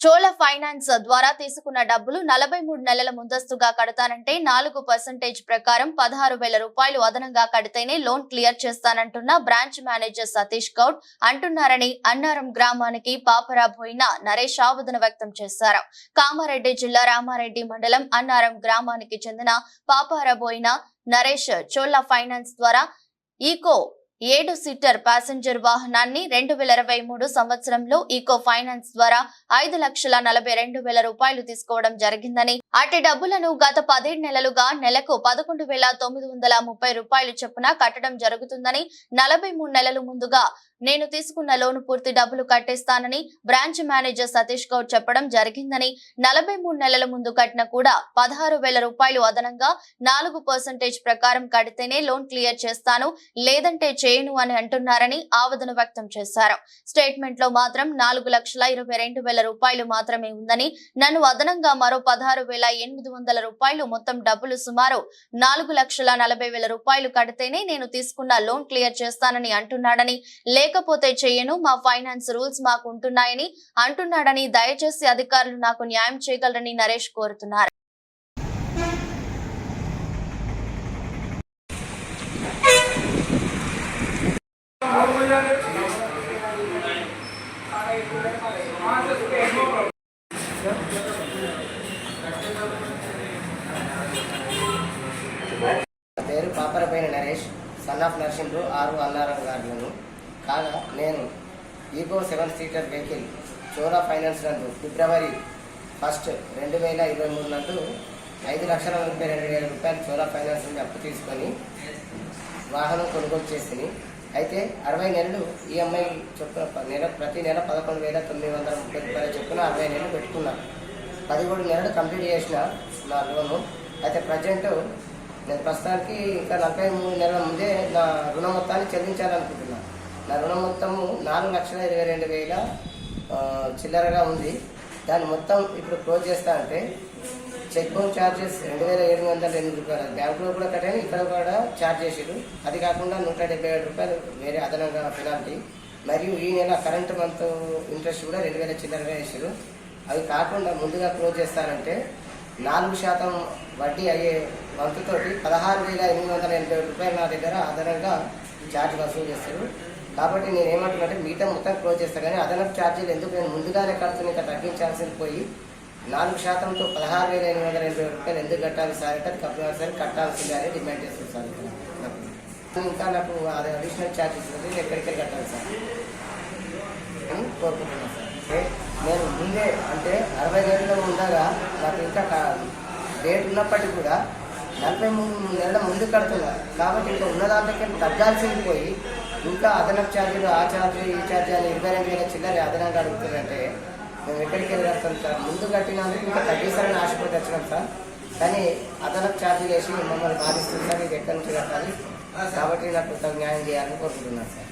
Chola finance ద్వారా తీసుకున్న డబ్బులు నలభై మూడు నెలల ముందస్తుగా కడతానంటే నాలుగు పర్సెంటేజ్ ప్రకారం పదహారు వేల రూపాయలు అదనంగా కడితేనే లోన్ క్లియర్ చేస్తానంటున్న బ్రాంచ్ మేనేజర్ సతీష్ గౌడ్ అంటున్నారని అన్నారం గ్రామానికి పాపరాబోయిన నరేష్ ఆవేదన వ్యక్తం చేశారు. కామారెడ్డి జిల్లా రామారెడ్డి మండలం అన్నారం గ్రామానికి చెందిన పాపరాబోయిన నరేష్ చోళ ఫైనాన్స్ ద్వారా ఈకో ఏడు సీటర్ ప్యాసింజర్ వాహనాన్ని రెండు వేల ఇరవై మూడు సంవత్సరంలో ఈకో ఫైనాన్స్ ద్వారా ఐదు లక్షల నలభై రెండు వేల రూపాయలు తీసుకోవడం జరిగిందని అటు డబ్బులను గత పదిహేడు నెలలుగా నెలకు పదకొండు వేల తొమ్మిది వందల ముప్పై రూపాయలు చొప్పున కట్టడం జరుగుతుందని నలభై మూడు నెలలు ముందుగా నేను తీసుకున్న లోను పూర్తి డబ్బులు కట్టేస్తానని బ్రాంచ్ మేనేజర్ సతీష్ గౌడ్ చెప్పడం జరిగిందని నలభై మూడు నెలల ముందు కట్టిన కూడా పదహారు వేల రూపాయలు అదనంగా నాలుగు పర్సెంటేజ్ ప్రకారం కడితేనే లోన్ క్లియర్ చేస్తాను లేదంటే చేయను అని అంటున్నారని ఆవేదన వ్యక్తం చేశారు. స్టేట్మెంట్లో మాత్రం నాలుగు లక్షల ఇరవై రెండు వేల రూపాయలు మాత్రమే ఉందని నన్ను అదనంగా మరో పదహారు వేల ఎనిమిది వందల రూపాయలు మొత్తం డబ్బులు సుమారు నాలుగు లక్షల నలభై వేల రూపాయలు కడితేనే నేను తీసుకున్న లోన్ క్లియర్ చేస్తానని అంటున్నాడని లేకపోతే చేయను మా ఫైనాన్స్ రూల్స్ మాకు ఉంటున్నాయని అంటున్నాడని దయచేసి అధికారులు నాకు న్యాయం చేయగలరని నరేష్ కోరుతున్నారు Yeah. అప్పరపైన నరేష్ సన్ ఆఫ్ నర్సింహు ఆరు అన్నారం గార్డులను కాగా నేను eco seven seater vehicle Chola finance నందు ఫిబ్రవరి ఫస్ట్ రెండు వేల ఇరవై మూడు నందు ఐదు లక్షల ముప్పై రెండు వేల రూపాయలు చోరా ఫైనాన్స్ నుండి అప్పు తీసుకొని వాహనం కొనుగోలు చేసింది అయితే అరవై నెలలు ఈఎంఐ చొప్పున నెల ప్రతి నెల పదకొండు వేల తొమ్మిది వందల ముప్పై రూపాయల చొప్పున అరవై నెలలు పెట్టుకున్నాను. పదిహేడు నెలలు కంప్లీట్ చేసిన నా లోను. అయితే ప్రజెంట్ నేను ప్రస్తుతానికి ఇంకా నలభై మూడు నెలల ముందే నా రుణ మొత్తాన్ని చెల్లించాలనుకుంటున్నాను. నా రుణం మొత్తము నాలుగు లక్షల ఇరవై రెండు వేల చిల్లరగా ఉంది. దాన్ని మొత్తం ఇప్పుడు క్లోజ్ చేస్తా అంటే చెక్ బౌన్స్ ఛార్జెస్ రెండు వేల ఏడు వందల ఎనిమిది రూపాయలు. బ్యాంకులో కూడా కట్టాను ఇక్కడ కూడా ఛార్జ్ చేసారు అది కాకుండా నూట డెబ్బై ఏడు రూపాయలు వేరే అదనంగా పెనాల్టీ మరియు ఈ నెల కరెంట్ మంత్ ఇంట్రెస్ట్ కూడా రెండు వేల చిల్లరగా వేసారు అవి కాకుండా ముందుగా క్లోజ్ చేస్తారంటే నాలుగు శాతం వడ్డీ అయ్యే వంతుతోటి పదహారు వేల ఎనిమిది వందల ఎనభై రూపాయలు నా దగ్గర అదనంగా ఛార్జ్ వసూలు చేస్తారు. కాబట్టి నేను ఏమంటున్నానంటే మిగతా మొత్తం క్లోజ్ చేస్తాను కానీ అదనపు ఛార్జీలు ఎందుకు నేను ముందుగానే కడుతున్నా ఇంకా తగ్గించాల్సింది పోయి నాలుగు శాతంతో పదహారు వేల ఎనిమిది వందల ఎనభై రూపాయలు ఎందుకు కట్టాలి సార్ అంటే అది కంపల్సరీ కట్టాల్సిందే అని డిమాండ్ చేస్తాను సార్. ఇంకా నాకు అది అడిషనల్ ఛార్జెస్ నేను ఎక్కడికి కట్టాలి సార్? అని కోరుకుంటున్నాను సార్. నేను ముందే అంటే అరవై నెలలు ఉండగా నాకు ఇంకా డేట్ ఉన్నప్పటికీ కూడా నలభై మూడు నెలల ముందు కడుతున్నా కాబట్టి ఇంకా ఉన్న దాంట్లోకి తగ్గాల్సింది పోయి ఇంకా అదనపు ఛార్జీలు ఆ ఛార్జీ ఈ ఛార్జీ అని ఇరవై రెండు వేల చిల్లర అదనంగా అడుగుతుందంటే మేము ఎక్కడికి వెళ్ళి సార్? ముందు కట్టినందుకు ఇంకా తగ్గిస్తారని ఆశపడి వచ్చినాం సార్. కానీ అదనపు ఛార్జీలు వేసి మమ్మల్ని బాధిస్తుంది సార్ ఇది ఎక్కడి నుంచి కట్టాలి? కాబట్టి నాకు కొంత న్యాయం చేయాలని కోరుకుంటున్నాను సార్.